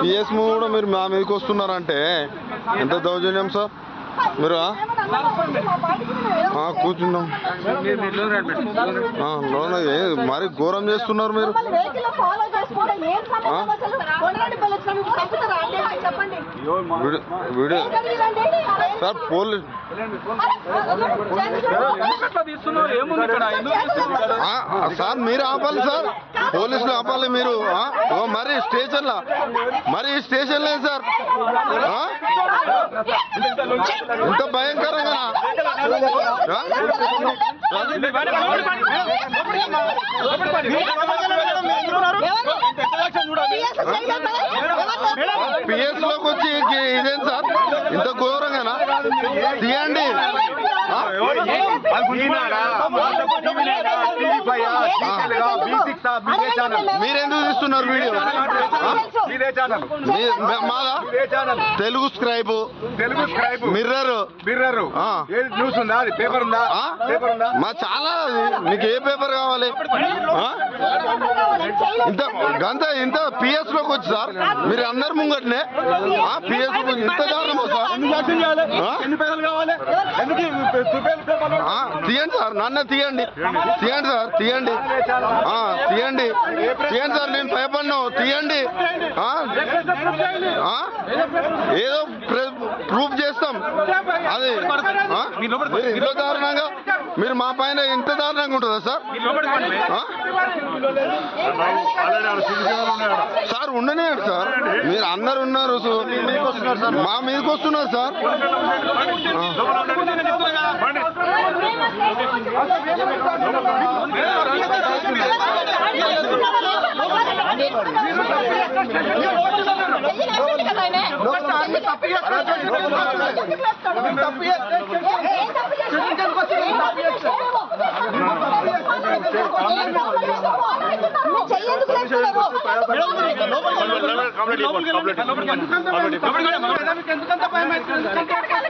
PS కూడా మీరు మా మీదకి వస్తున్నారంటే ఎంత దౌర్జన్యం సార్ మీరు కూర్చున్నాం ఆ, లోన మరి ఘోరం చేస్తున్నారు మీరు వీడియో? సార్ పోలీస్ ఎట్లా తీస్తున్నారు ఏముంది ఇక్కడ ఎందుకు తీస్తున్నారు ఆ, ఆ, సార్ మీరు ఆపాలి సార్ పోలీసులు ఆపాలి మీరు మరి స్టేషన్లో? మరి స్టేషన్లో ఏం సార్? ఆ? ఇంత భయంకరంగా పిఎస్లోకి వచ్చి ఇదేం సార్? ఇంత ఘోరంగానా? తీయండి. ఆ? మీరెందుకు తీస్తున్నారు వీడియో? ఆ? మీ- మీ- మాదా? Telugu scribe. Telugu scribe. Mirror. Mirror. ఏది న్యూస్ ఉందా? అది పేపర్ ఉందా? పేపర్ ఉందా? మా చాలా. మీకు ఏ పేపర్ కావాలి? ఇంత గంత ఇంత పిఎస్లోకి వచ్చి సార్ మీరు అందరు ముంగట్నే పిఎస్ ఇంత దారుణమా సార్? తీయండి సార్ నన్ను తీయండి. తీయండి సార్ తీయండి. తీయండి. తీయండి సార్ నేను భయపడినా. తీయండి? ఏదో ప్ర- ప్రూఫ్ చేస్తాం. అది ఇంత దారుణంగా మీరు మా పైన ఇంత దారుణంగా ఉంటుందా సార్? ఆ? సార్ ఉండనియండి సార్. మీరు అందరు ఉన్నారు సో మా మీదకి వస్తున్నారు సార్. ఆ.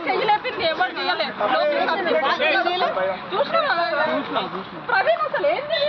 చెయ్యలేపింది ఎవరు ప్రవీణ్ అసలు ఏంటి